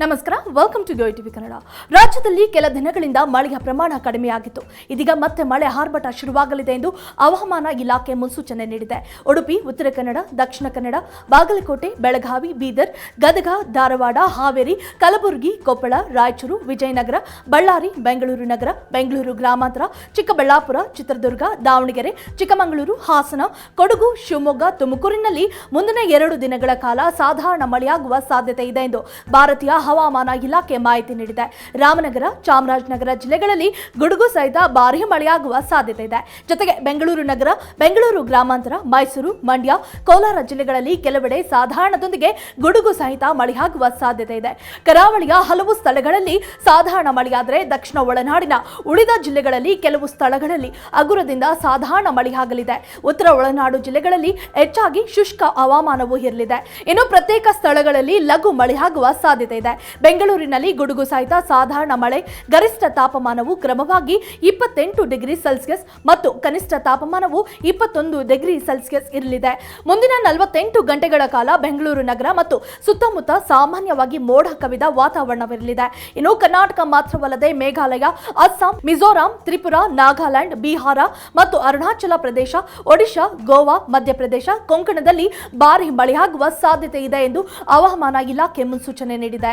ನಮಸ್ಕಾರ welcome to go TV Kannada ರಾಜ್ಯದಲ್ಲಿ ಕೆಲ ದಿನಗಳಿಂದ ಮಳೆಯ ಪ್ರಮಾಣ ಕಡಿಮೆಯಾಗಿತ್ತು ಇದೀಗ ಮತ್ತೆ ಮಳೆ ಆರ್ಭಟ ಶುರುವಾಗಲಿದೆ ಎಂದು ಹವಾಮಾನ ಇಲಾಖೆ ಮುನ್ಸೂಚನೆ ನೀಡಿದೆ. ಉಡುಪಿ, ಉತ್ತರ ಕನ್ನಡ, ದಕ್ಷಿಣ ಕನ್ನಡ, ಬಾಗಲಕೋಟೆ, ಬೆಳಗಾವಿ, ಬೀದರ್, ಗದಗ, ಧಾರವಾಡ, ಹಾವೇರಿ, ಕಲಬುರಗಿ, ಕೊಪ್ಪಳ, ರಾಯಚೂರು, ವಿಜಯನಗರ, ಬಳ್ಳಾರಿ, ಬೆಂಗಳೂರು ನಗರ, ಬೆಂಗಳೂರು ಗ್ರಾಮಾಂತರ, ಚಿಕ್ಕಬಳ್ಳಾಪುರ, ಚಿತ್ರದುರ್ಗ, ದಾವಣಗೆರೆ, ಚಿಕ್ಕಮಗಳೂರು, ಹಾಸನ, ಕೊಡಗು, ಶಿವಮೊಗ್ಗ, ತುಮಕೂರಿನಲ್ಲಿ ಮುಂದಿನ ಎರಡು ದಿನಗಳ ಕಾಲ ಸಾಧಾರಣ ಮಳೆಯಾಗುವ ಸಾಧ್ಯತೆ ಇದೆ ಎಂದು ಭಾರತೀಯ ಹವಾಮಾನ ಇಲಾಖೆ ಮಾಹಿತಿ ನೀಡಿದೆ. ರಾಮನಗರ, ಚಾಮರಾಜನಗರ ಜಿಲ್ಲೆಗಳಲ್ಲಿ ಗುಡುಗು ಸಹಿತ ಭಾರೀ ಮಳೆಯಾಗುವ ಸಾಧ್ಯತೆ ಇದೆ. ಜೊತೆಗೆ ಬೆಂಗಳೂರು ನಗರ, ಬೆಂಗಳೂರು ಗ್ರಾಮಾಂತರ, ಮೈಸೂರು, ಮಂಡ್ಯ, ಕೋಲಾರ ಜಿಲ್ಲೆಗಳಲ್ಲಿ ಕೆಲವೆಡೆ ಸಾಧಾರಣದೊಂದಿಗೆ ಗುಡುಗು ಸಹಿತ ಮಳೆಯಾಗುವ ಸಾಧ್ಯತೆ ಇದೆ. ಕರಾವಳಿಯ ಹಲವು ಸ್ಥಳಗಳಲ್ಲಿ ಸಾಧಾರಣ ಮಳೆಯಾದರೆ ದಕ್ಷಿಣ ಒಳನಾಡಿನ ಉಳಿದ ಜಿಲ್ಲೆಗಳಲ್ಲಿ ಕೆಲವು ಸ್ಥಳಗಳಲ್ಲಿ ಹಗುರದಿಂದ ಸಾಧಾರಣ ಮಳೆಯಾಗಲಿದೆ. ಉತ್ತರ ಒಳನಾಡು ಜಿಲ್ಲೆಗಳಲ್ಲಿ ಹೆಚ್ಚಾಗಿ ಶುಷ್ಕ ಹವಾಮಾನವೂ ಇರಲಿದೆ. ಇನ್ನು ಪ್ರತ್ಯೇಕ ಸ್ಥಳಗಳಲ್ಲಿ ಲಘು ಮಳೆಯಾಗುವ ಸಾಧ್ಯತೆ ಇದೆ. ಬೆಂಗಳೂರಿನಲ್ಲಿ ಗುಡುಗು ಸಹಿತ ಸಾಧಾರಣ ಮಳೆ. ಗರಿಷ್ಠ ತಾಪಮಾನವು ಕ್ರಮವಾಗಿ ಇಪ್ಪತ್ತೆಂಟು ಡಿಗ್ರಿ ಸೆಲ್ಸಿಯಸ್ ಮತ್ತು ಕನಿಷ್ಠ ತಾಪಮಾನವು ಇಪ್ಪತ್ತೊಂದು ಡಿಗ್ರಿ ಸೆಲ್ಸಿಯಸ್ ಇರಲಿದೆ. ಮುಂದಿನ ನಲವತ್ತೆಂಟು ಗಂಟೆಗಳ ಕಾಲ ಬೆಂಗಳೂರು ನಗರ ಮತ್ತು ಸುತ್ತಮುತ್ತ ಸಾಮಾನ್ಯವಾಗಿ ಮೋಡ ಕವಿದ ವಾತಾವರಣವಿರಲಿದೆ. ಇನ್ನು ಕರ್ನಾಟಕ ಮಾತ್ರವಲ್ಲದೆ ಮೇಘಾಲಯ, ಅಸ್ಸಾಂ, ಮಿಜೋರಾಂ, ತ್ರಿಪುರಾ, ನಾಗಾಲ್ಯಾಂಡ್, ಬಿಹಾರ ಮತ್ತು ಅರುಣಾಚಲ ಪ್ರದೇಶ, ಒಡಿಶಾ, ಗೋವಾ, ಮಧ್ಯಪ್ರದೇಶ, ಕೊಂಕಣದಲ್ಲಿ ಭಾರಿ ಮಳೆಯಾಗುವ ಸಾಧ್ಯತೆ ಇದೆ ಎಂದು ಹವಾಮಾನ ಇಲಾಖೆ ಮುನ್ಸೂಚನೆ ನೀಡಿದೆ.